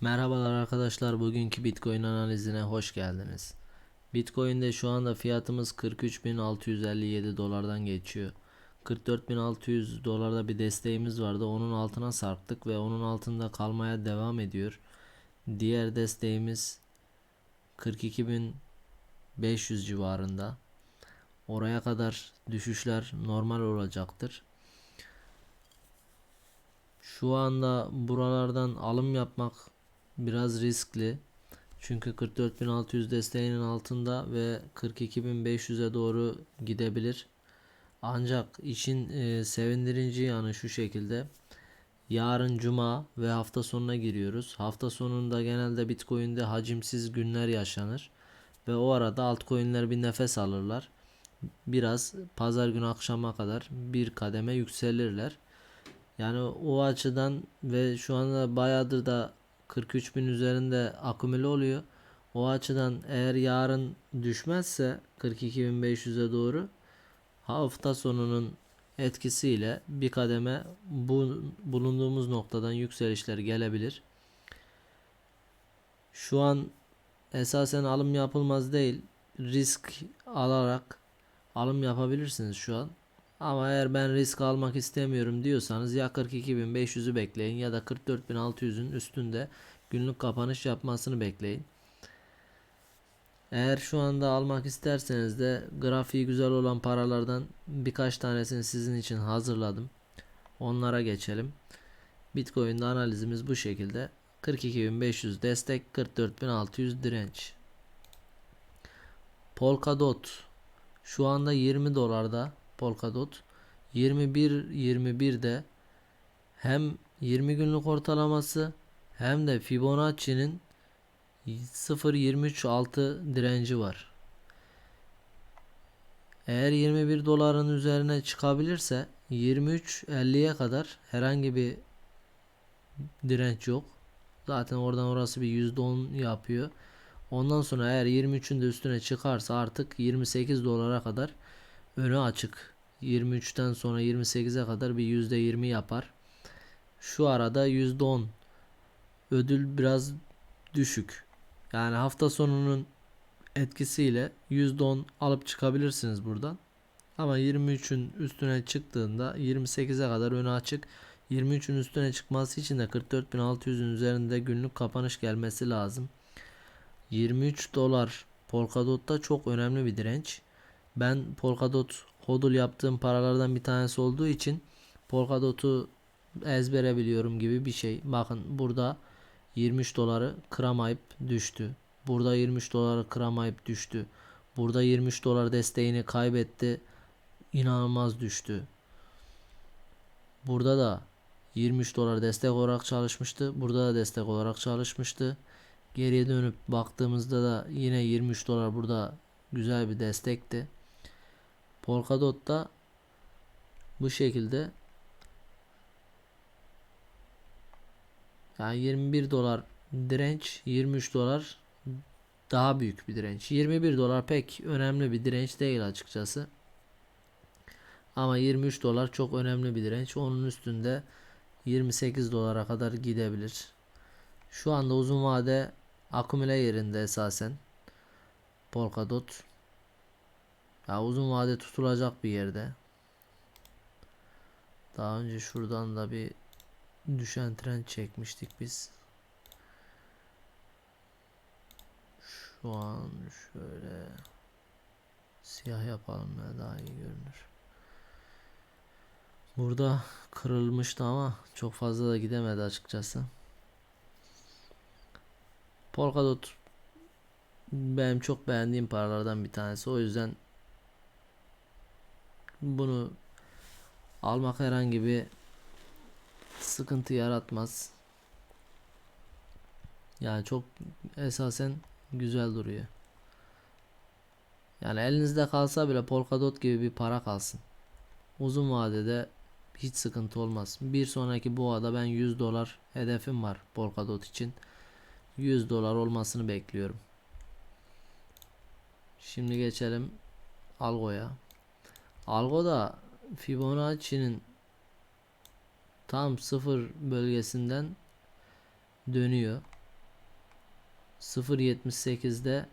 Merhabalar arkadaşlar bugünkü Bitcoin analizine hoş geldiniz. Bitcoin'de şu anda fiyatımız 43.657 dolardan geçiyor. 44.600 dolarda bir desteğimiz vardı. Onun altına sarktık ve onun altında kalmaya devam ediyor. Diğer desteğimiz 42.500 civarında. Oraya kadar düşüşler normal olacaktır. Şu anda buralardan alım yapmak biraz riskli. Çünkü 44.600 desteğinin altında ve 42.500'e doğru gidebilir. Ancak işin e, sevindirici yanı şu şekilde. Yarın cuma ve hafta sonuna giriyoruz. Hafta sonunda genelde Bitcoin'de hacimsiz günler yaşanır. Ve o arada altcoin'ler bir nefes alırlar. Biraz pazar günü akşama kadar bir kademe yükselirler. Yani o açıdan ve şu anda bayağıdır da 43 bin üzerinde akümüle oluyor. O açıdan eğer yarın düşmezse 42.500'e doğru hafta sonunun etkisiyle bir kademe bu bulunduğumuz noktadan yükselişler gelebilir. Şu an esasen alım yapılmaz değil. Risk alarak alım yapabilirsiniz şu an. Ama eğer ben risk almak istemiyorum diyorsanız ya 42.500'ü bekleyin ya da 44.600'ün üstünde günlük kapanış yapmasını bekleyin. Eğer şu anda almak isterseniz de grafiği güzel olan paralardan birkaç tanesini sizin için hazırladım. Onlara geçelim. Bitcoin'de analizimiz bu şekilde. 42.500 destek, 44.600 direnç. Polkadot şu anda 20 dolarda Polkadot 21 21'de hem 20 günlük ortalaması hem de Fibonacci'nin 0.23 direnci var. Eğer 21 doların üzerine çıkabilirse 23.50'ye kadar herhangi bir direnç yok. Zaten oradan orası bir %10 yapıyor. Ondan sonra eğer 23'ün de üstüne çıkarsa artık 28 dolara kadar önü açık. 23'ten sonra 28'e kadar bir %20 yapar. Şu arada %10 ödül biraz düşük. Yani hafta sonunun etkisiyle %10 alıp çıkabilirsiniz buradan. Ama 23'ün üstüne çıktığında 28'e kadar önü açık. 23'ün üstüne çıkması için de 44.600'ün üzerinde günlük kapanış gelmesi lazım. 23 dolar Polkadot'ta çok önemli bir direnç. Ben Polkadot hodl yaptığım paralardan bir tanesi olduğu için Polkadot'u ezbere biliyorum gibi bir şey. Bakın burada 23 doları kıramayıp düştü. Burada 23 doları kıramayıp düştü. Burada 23 dolar desteğini kaybetti. İnanılmaz düştü. Burada da 23 dolar destek olarak çalışmıştı. Burada da destek olarak çalışmıştı. Geriye dönüp baktığımızda da yine 23 dolar burada güzel bir destekti. Polkadot da bu şekilde yani 21 dolar direnç 23 dolar daha büyük bir direnç. 21 dolar pek önemli bir direnç değil açıkçası. Ama 23 dolar çok önemli bir direnç. Onun üstünde 28 dolara kadar gidebilir. Şu anda uzun vade akümüle yerinde esasen. Polkadot. Ya uzun vade tutulacak bir yerde. Daha önce şuradan da bir düşen trend çekmiştik biz. Şu an şöyle siyah yapalım ya daha iyi görünür. Burada kırılmıştı ama çok fazla da gidemedi açıkçası. Polkadot benim çok beğendiğim paralardan bir tanesi. O yüzden bunu almak herhangi bir sıkıntı yaratmaz. Yani çok esasen güzel duruyor. Yani elinizde kalsa bile Polkadot gibi bir para kalsın. Uzun vadede hiç sıkıntı olmaz. Bir sonraki boğada ben 100 dolar hedefim var Polkadot için. 100 dolar olmasını bekliyorum. Şimdi geçelim Algo'ya. Algo da Fibonacci'nin tam sıfır bölgesinden dönüyor. 0.78'de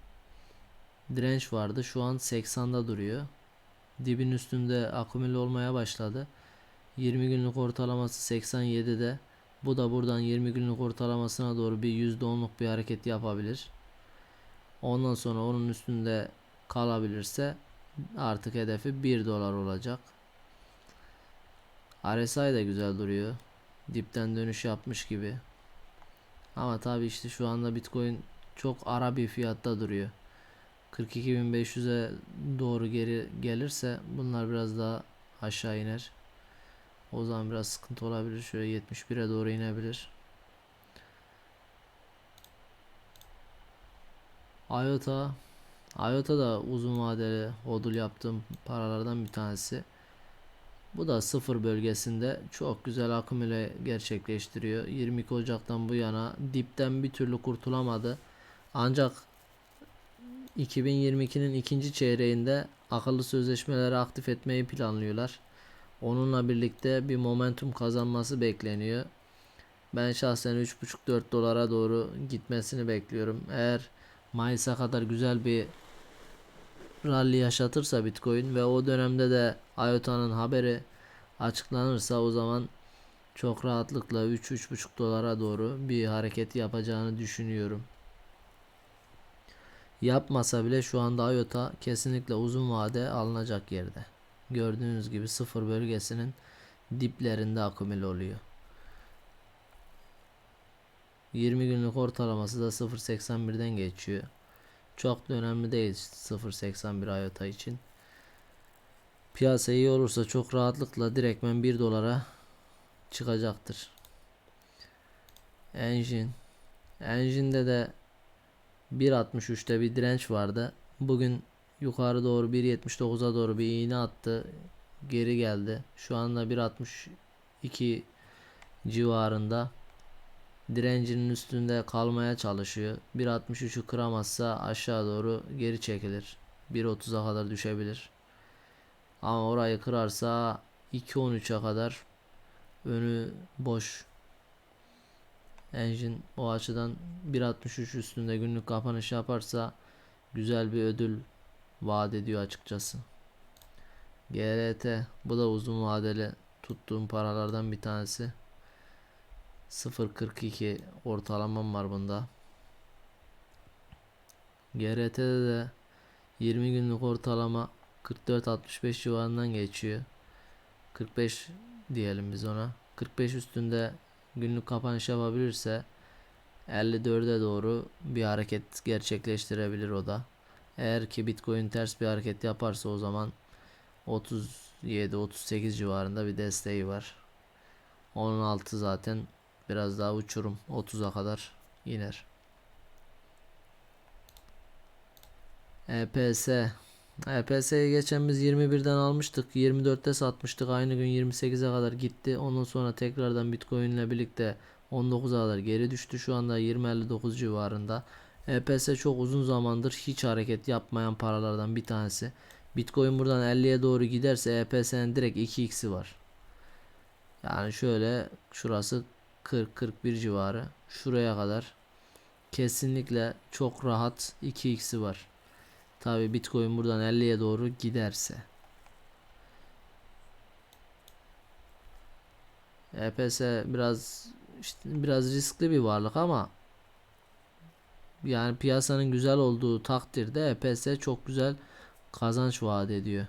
direnç vardı. Şu an 80'da duruyor. Dibin üstünde akümüle olmaya başladı. 20 günlük ortalaması 87'de. Bu da buradan 20 günlük ortalamasına doğru bir %10'luk bir hareket yapabilir. Ondan sonra onun üstünde kalabilirse artık hedefi 1 dolar olacak. RSI de güzel duruyor. Dipten dönüş yapmış gibi. Ama tabi işte şu anda Bitcoin çok ara bir fiyatta duruyor. 42.500'e doğru geri gelirse bunlar biraz daha aşağı iner. O zaman biraz sıkıntı olabilir. Şöyle 71'e doğru inebilir. IOTA IOTA da uzun vadeli hodl yaptığım paralardan bir tanesi. Bu da sıfır bölgesinde çok güzel akümüle gerçekleştiriyor. 22 Ocak'tan bu yana dipten bir türlü kurtulamadı. Ancak 2022'nin ikinci çeyreğinde akıllı sözleşmeleri aktif etmeyi planlıyorlar. Onunla birlikte bir momentum kazanması bekleniyor. Ben şahsen 3.5-4 dolara doğru gitmesini bekliyorum. Eğer Mayıs'a kadar güzel bir rally yaşatırsa Bitcoin ve o dönemde de IOTA'nın haberi açıklanırsa o zaman çok rahatlıkla 3-3.5 dolara doğru bir hareket yapacağını düşünüyorum. Yapmasa bile şu anda IOTA kesinlikle uzun vade alınacak yerde. Gördüğünüz gibi sıfır bölgesinin diplerinde akümüle oluyor. 20 günlük ortalaması da 0.81'den geçiyor. Çok da önemli değil 0.81 IOTA için. Piyasa iyi olursa çok rahatlıkla direktmen 1 dolara çıkacaktır. Engine Engine'de de 1.63'te bir direnç vardı. Bugün yukarı doğru 1.79'a doğru bir iğne attı. Geri geldi. Şu anda 1.62 civarında direncinin üstünde kalmaya çalışıyor. 1.63'ü kıramazsa aşağı doğru geri çekilir. 1.30'a kadar düşebilir. Ama orayı kırarsa 2.13'e kadar önü boş. Engine o açıdan 1.63 üstünde günlük kapanış yaparsa güzel bir ödül vaat ediyor açıkçası. GRT bu da uzun vadeli tuttuğum paralardan bir tanesi. 0.42 ortalamam var bunda. GRT'de de 20 günlük ortalama 44-65 civarından geçiyor. 45 diyelim biz ona. 45 üstünde günlük kapanış yapabilirse 54'e doğru bir hareket gerçekleştirebilir o da. Eğer ki Bitcoin ters bir hareket yaparsa o zaman 37-38 civarında bir desteği var. Onun altı zaten biraz daha uçurum 30'a kadar iner. EPS EPS'yi geçen biz 21'den almıştık. 24'te satmıştık. Aynı gün 28'e kadar gitti. Ondan sonra tekrardan Bitcoin ile birlikte 19'a kadar geri düştü. Şu anda 20.59 civarında. EPS çok uzun zamandır hiç hareket yapmayan paralardan bir tanesi. Bitcoin buradan 50'ye doğru giderse EPS'nin direkt 2x'i var. Yani şöyle şurası 40-41 civarı. Şuraya kadar kesinlikle çok rahat 2x'i var. Tabi Bitcoin buradan 50'ye doğru giderse. EPS biraz işte biraz riskli bir varlık ama yani piyasanın güzel olduğu takdirde EPS çok güzel kazanç vaat ediyor.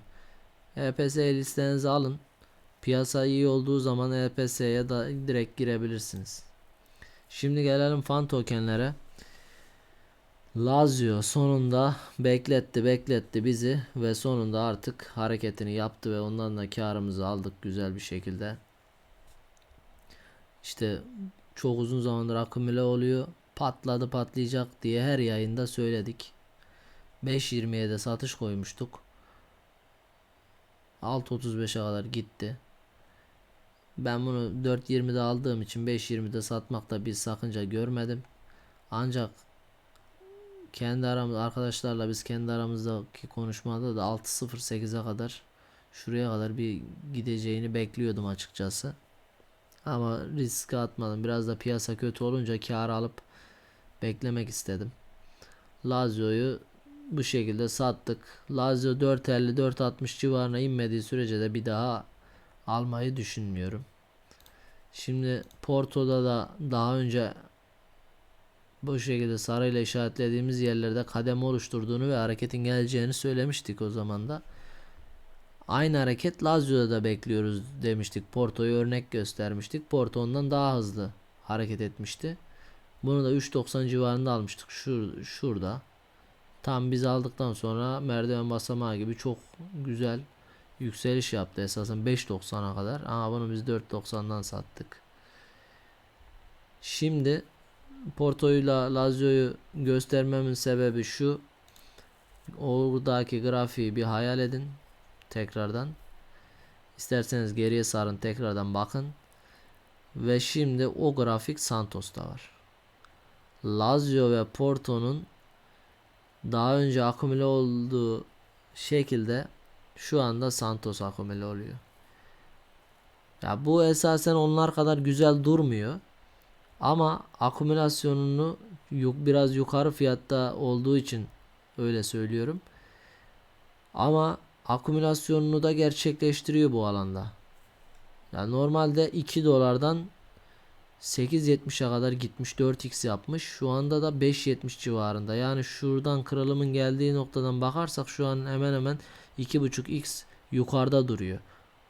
EPS listenize alın. Piyasa iyi olduğu zaman EPS'ye da direkt girebilirsiniz. Şimdi gelelim fan tokenlere. Lazio sonunda bekletti bekletti bizi ve sonunda artık hareketini yaptı ve ondan da karımızı aldık güzel bir şekilde. İşte çok uzun zamandır akümüle oluyor. Patladı patlayacak diye her yayında söyledik. 5.20'ye de satış koymuştuk. 6.35'e kadar gitti. Ben bunu 4.20'de aldığım için 5.20'de satmakta bir sakınca görmedim. Ancak kendi aramız arkadaşlarla biz kendi aramızdaki konuşmada da 6.08'e kadar Şuraya kadar bir gideceğini bekliyordum açıkçası. Ama riske atmadım. Biraz da piyasa kötü olunca kar alıp beklemek istedim. Lazio'yu bu şekilde sattık. Lazio 4.50-4.60 civarına inmediği sürece de bir daha almayı düşünmüyorum. Şimdi Porto'da da daha önce bu şekilde sarıyla işaretlediğimiz yerlerde kademe oluşturduğunu ve hareketin geleceğini söylemiştik o zaman da. Aynı hareket Lazio'da da bekliyoruz demiştik. Porto'yu örnek göstermiştik. Porto ondan daha hızlı hareket etmişti. Bunu da 3.90 civarında almıştık. Şur şurada. Tam biz aldıktan sonra merdiven basamağı gibi çok güzel yükseliş yaptı esasen 5.90'a kadar. Ama bunu biz 4.90'dan sattık. Şimdi Porto'yla Lazio'yu göstermemin sebebi şu. Oradaki grafiği bir hayal edin tekrardan. İsterseniz geriye sarın tekrardan bakın. Ve şimdi o grafik Santos'ta var. Lazio ve Porto'nun daha önce akümüle olduğu şekilde şu anda Santos akümüle oluyor. Ya bu esasen onlar kadar güzel durmuyor. Ama akümülasyonunu yu- biraz yukarı fiyatta olduğu için öyle söylüyorum. Ama akümülasyonunu da gerçekleştiriyor bu alanda. Yani normalde 2 dolardan 8.70'e kadar gitmiş 4x yapmış. Şu anda da 5.70 civarında. Yani şuradan kırılımın geldiği noktadan bakarsak şu an hemen hemen 2.5x yukarıda duruyor.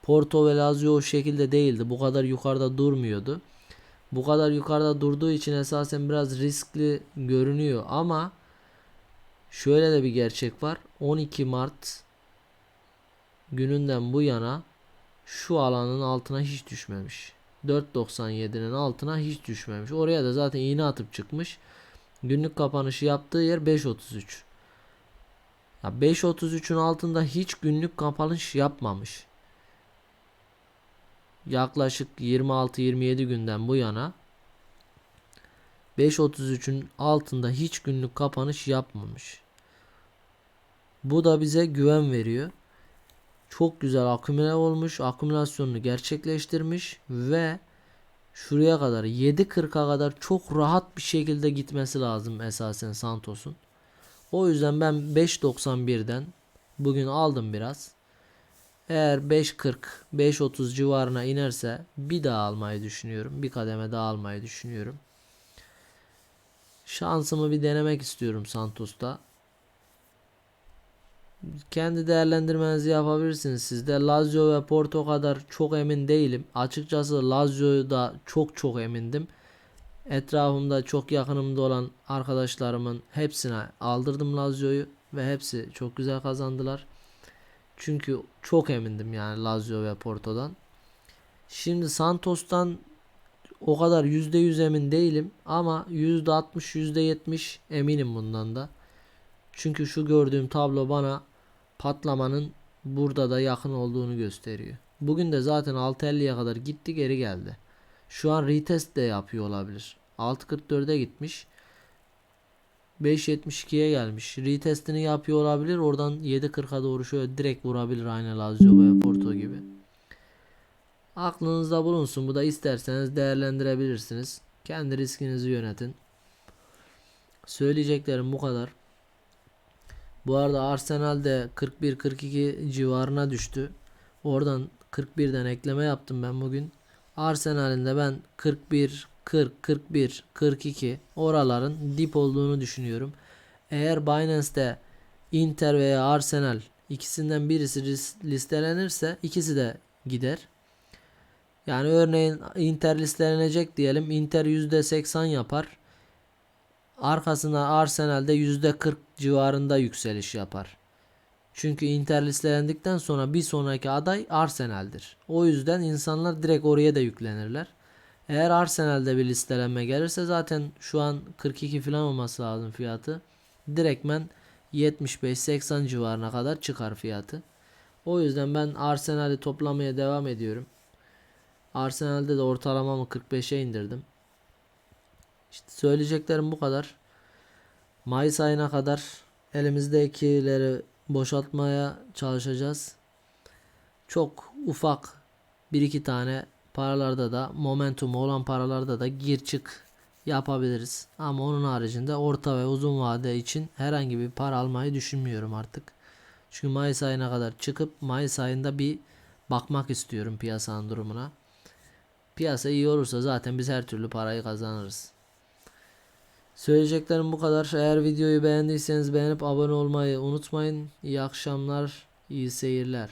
Porto ve Lazio o şekilde değildi. Bu kadar yukarıda durmuyordu. Bu kadar yukarıda durduğu için esasen biraz riskli görünüyor ama şöyle de bir gerçek var. 12 Mart gününden bu yana şu alanın altına hiç düşmemiş. 4.97'nin altına hiç düşmemiş. Oraya da zaten iğne atıp çıkmış. Günlük kapanışı yaptığı yer 5.33. Ya 5.33'ün altında hiç günlük kapanış yapmamış. Yaklaşık 26-27 günden bu yana 5.33'ün altında hiç günlük kapanış yapmamış. Bu da bize güven veriyor. Çok güzel akümüle olmuş. Akümülasyonunu gerçekleştirmiş ve şuraya kadar 7.40'a kadar çok rahat bir şekilde gitmesi lazım esasen Santos'un. O yüzden ben 5.91'den bugün aldım biraz. Eğer 5.40 5.30 civarına inerse bir daha almayı düşünüyorum. Bir kademe daha almayı düşünüyorum. Şansımı bir denemek istiyorum Santos'ta. Kendi değerlendirmenizi yapabilirsiniz siz de. Lazio ve Porto kadar çok emin değilim. Açıkçası Lazio'da çok çok emindim. Etrafımda çok yakınımda olan arkadaşlarımın hepsine aldırdım Lazio'yu ve hepsi çok güzel kazandılar. Çünkü çok emindim yani Lazio ve Porto'dan. Şimdi Santos'tan o kadar %100 emin değilim ama %60 %70 eminim bundan da. Çünkü şu gördüğüm tablo bana patlamanın burada da yakın olduğunu gösteriyor. Bugün de zaten 6.50'ye kadar gitti geri geldi. Şu an retest de yapıyor olabilir. 6.44'e gitmiş. 5.72'ye gelmiş. Retestini yapıyor olabilir. Oradan 7.40'a doğru şöyle direkt vurabilir aynı Lazio veya Porto gibi. Aklınızda bulunsun. Bu da isterseniz değerlendirebilirsiniz. Kendi riskinizi yönetin. Söyleyeceklerim bu kadar. Bu arada Arsenal de 41-42 civarına düştü. Oradan 41'den ekleme yaptım ben bugün. Arsenal'in de ben 41, 40, 41, 42 oraların dip olduğunu düşünüyorum. Eğer Binance'te Inter veya Arsenal ikisinden birisi ris- listelenirse ikisi de gider. Yani örneğin Inter listelenecek diyelim. Inter %80 yapar. Arkasına Arsenal'de %40 civarında yükseliş yapar. Çünkü Inter listelendikten sonra bir sonraki aday Arsenal'dir. O yüzden insanlar direkt oraya da yüklenirler. Eğer Arsenal'de bir listelenme gelirse zaten şu an 42 falan olması lazım fiyatı. Direktmen 75-80 civarına kadar çıkar fiyatı. O yüzden ben Arsenal'i toplamaya devam ediyorum. Arsenal'de de ortalamamı 45'e indirdim. İşte söyleyeceklerim bu kadar. Mayıs ayına kadar elimizdekileri boşaltmaya çalışacağız. çok ufak bir iki tane paralarda da momentumu olan paralarda da gir çık yapabiliriz. Ama onun haricinde orta ve uzun vade için herhangi bir para almayı düşünmüyorum artık. Çünkü Mayıs ayına kadar çıkıp Mayıs ayında bir bakmak istiyorum piyasanın durumuna. Piyasa iyi olursa zaten biz her türlü parayı kazanırız. Söyleyeceklerim bu kadar. Eğer videoyu beğendiyseniz beğenip abone olmayı unutmayın. İyi akşamlar, iyi seyirler.